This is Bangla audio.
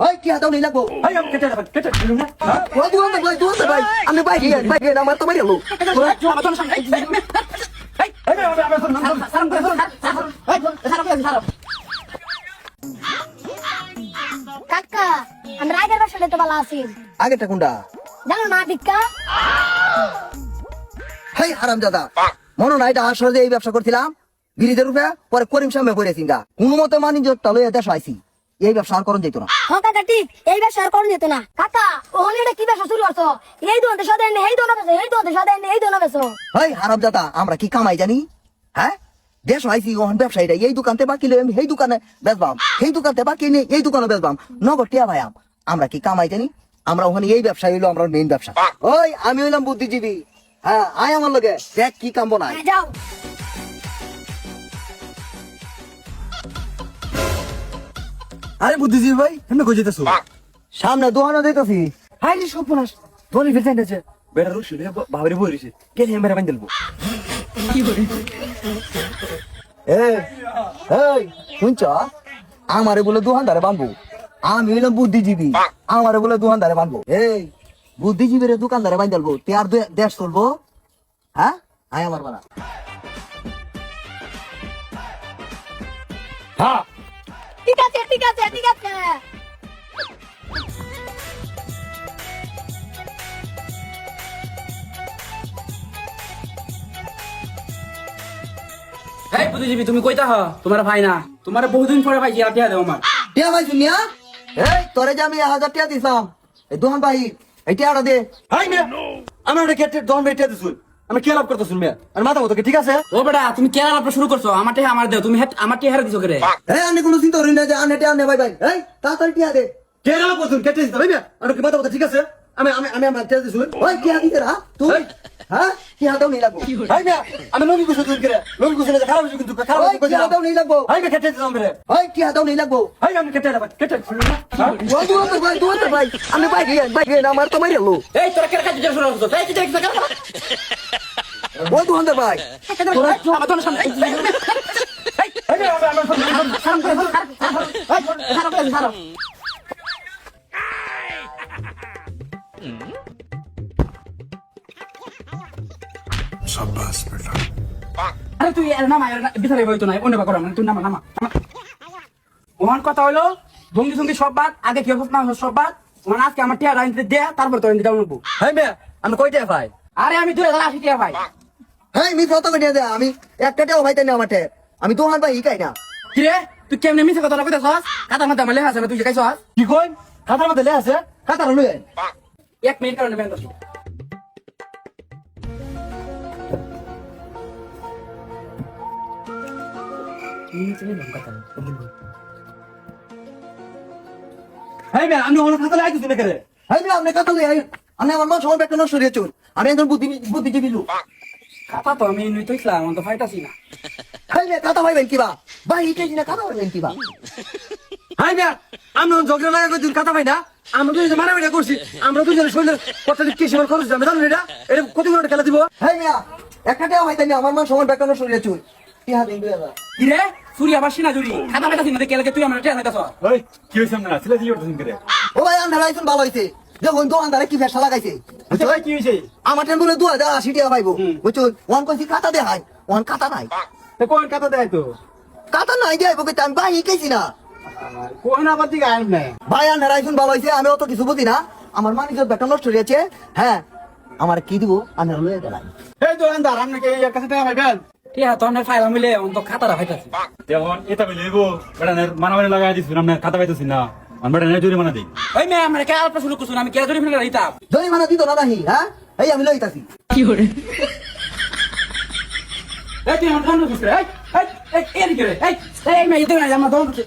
ওই কি হাতাও লাগবো এই আমি কেটে দেবেন কেটে দিলুম না হ্যাঁ? ওই দুয়ান ভাই দুয়ান ভাই আমি বাইক বাইক আমার তো মারি আলো এই এই আমি আমি শুনুন কাকা আমরা আগের বছর তো ভালো আছি আগেরটা কোনটা জানো না ভিক্ষা হেই হারাম দাদা মনে নাই এটা আসলে এই ব্যবসা করছিলাম বিরিদের রূপে পরে করিম সামনে পড়েছি গা কোনো মতে মানি লইয়া দেশ আইছি এই ব্যবসা আর করন যেত না। হ্যাঁ কাকা ঠিক এই ব্যবসা আর করুন যেত না। কাকা ওখানে এটা কি ব্যবসা শুরু করছ? এই দোকানে সাদা এনে এই দোকানে বেছো এই দোকানে সাদা এনে এই দোকানে বেছো হেই হারাম দাদা আমরা কি কামাই জানি? হ্যাঁ? দেশ আইছি ওহন ব্যবসায়ীরা এই দোকানতে বাকি লই আমি এই দোকানে বেচবাম। এই দোকানতে বাকি নেই এই দোকানে বেচবাম। নগদ টিয়া ভাইয়াম আমরা কি কামাই জানি? আমরা ওখানে এই ব্যবসা হইল আমরা মেইন ব্যবসা। ওই আমি হইলাম বুদ্ধিজীবী। হ্যাঁ আয় আমার লগে দেখ কি কামবো নাই হ্যাঁ, যাও। আরে বুদ্ধিজীবী ভাই এমনি কই যেতেছো সামনে দোকানে দেখতেছি হাই রে সর্বনাশ ধরে ফেলতে এনেছে বেটা রুশি রে বাবারে বইরিছে কে হে মেরে বান্ধ দেবো এই এই শুনছ? আমারে বলে দোকানদারে বানবো আমি হইলাম বুদ্ধিজীবী। আমারে বলে দোকানদারে বানবো এই বুদ্ধিজীবীর দোকানদারে বান দেবো তে আর দেশ চলবো। হ্যাঁ? আয় আমার বানা হ্যাঁ। ঠিক আছে ঠিক আছে ঠিক আছে। এই বুদ্ধিজীবী তুমি কইতা হ তোমার ভাই না। তোমার বহুদিন পরে ভাই জিয়া দিয়া দেও আমার। টিয়া ভাই শুনিয়া? এই তোরে যে আমি হাজার টিয়া দিছিলাম। এই দোকান ভাই এই টিয়াটা দে। হাই আমার আমি কে লাভ করতেছুন মে আর মাথা মতো ঠিক আছে? ও বেটা তুমি কেন আপনি শুরু করছ? আমার টেহা আমার দেও তুমি হেট- আমার টেহারে দিছো করে? এই আনে কোনো চিন্তা করি না যে আনে টিয়া আনে ভাই ভাই এই তাড়াতাড়ি টিয়া দে। কে লাভ করছুন কেটে দিছ? ভাই আর কি মাথা মতো ঠিক আছে? আমি আমি আমি আমার কেটে দিছুন ওই টিয়া দিতে রা তুই? হ্যাঁ? টিয়া দাও নেই লাগবো। হাই মে আমি লগি কইছো তুই করে? লগি কইছো না খারাপ হইছে কিন্তু খারাপ হইছে টিয়া দাও নেই লাগবো। হাই মে কেটে দিছাম রে ওই টিয়া দাও নেই লাগবো। ভাই আমি কেটে দিছুন না হ্যাঁ? ওই দোকানদার ভাই দোকানদার ভাই। আমি বাইক বাইক আমার তো মারি আলো এই তোরা কেন কাজ শুরু করছ এই কি দেখছ কেন? ওই দোকানদার ভাই আমার তোর সামনে আমি আমি আরে তুই এর নামা ভিতরে বইতো না অন্য বাকরা মানে তুই নামা নামা। ওহান কথা হলো ভঙ্গি ভঙ্গি সব বাদ আগে কি না সব বাদ মানে আজকে আমার টিয়া রাইন দে তারপর তোর দিতে নেব মে আমি কইতে ভাই আরে আমি দুই হাজার আশি টিয়া ভাই হ্যাঁ মি ফটো করে দে আমি একটা টিয়াও ভাই তাই না আমার। আমি দোকান ভাই ইকাই না। কিরে? তুই কেমনে মিছে কথা মাথা মালে আছে না তুই খাইছস কি কই? খাতার মধ্যে আছে? কাতার লই এক মিনিট কারণে মে আমি না করে মি কাতার আমি আমার সময় একটা নষ্ট চুন আমি একজন বুদ্ধি বুদ্ধিজীবী লোক। কাটা তো আমি নুই তো আমি তো ফাইটাছি না হ্যাঁ মি কাতা ভাই বেন কিবা ভাই ইকাই না কাতা ভাই কিবা হাই মে আমি অন্য ঝগড়া লাগা কই তুই খাতা পাই না আমরা দুইজন মারামারি করছি আমরা দুইজন শরীরের কথা কি সীমা খরচ আমি জানো এটা? এটা কত করে খেলা দিব? হ্যাঁ মিয়া একটা টিয়াও ভাই আমার মন সময় একটা নষ্ট হয়ে চুন ইহা দিন দুই হাজার। কিরে সুরি আবার সিনা জুরি খাতা ফাইটাছি না দেখে তুই আমার টিয়া খাইতাছস ওই কি হইছে আমরা ছেলে দিয়ে উঠছিস করে ও ভাই আন্ধার আইসুন ভালো হইছে। দেখুন দোকানদারে কি ফেসা লাগাইছে। আচ্ছা ভাই কি হইছে আমার টেন বলে দু হাজার আশি টাকা পাইবো বুঝছুন ওয়ান কইছি খাতা দে হাই ওয়ান খাতা নাই। তো কোন কথা দেয় তো? খাতা নাই যাইবো কিন্তু আমি ভাই ইকাইছি না। কোন আবার দিকে ভাই ভালো হইছে আমি অত কিছু বুঝি না। আমার মানিকের বেটা নষ্ট হয়েছে হ্যাঁ আমার কি দিব? আন্ধার লয়ে গেলাম এই দোকানদার আপনি কি এর কাছে টাকা পাইবেন? মিলে অন্ত খাতাটা ফাইটাছি যেমন এটা মিলিব বেটা মানামারি লাগাই খাতা পাইতেছি না। আমরা বেটা জুরি মানা দিই। ওই মে আমার কে আলপা শুরু করছুন আমি কে জুরি ফেলে দিতাম? জয় মানে দিত না নাহি হ্যাঁ? এই আমি লইতাছি। এই তুই আমার করছিস রে এই এই এই এদিকে রে এই এই মে ইতে আমার করছিস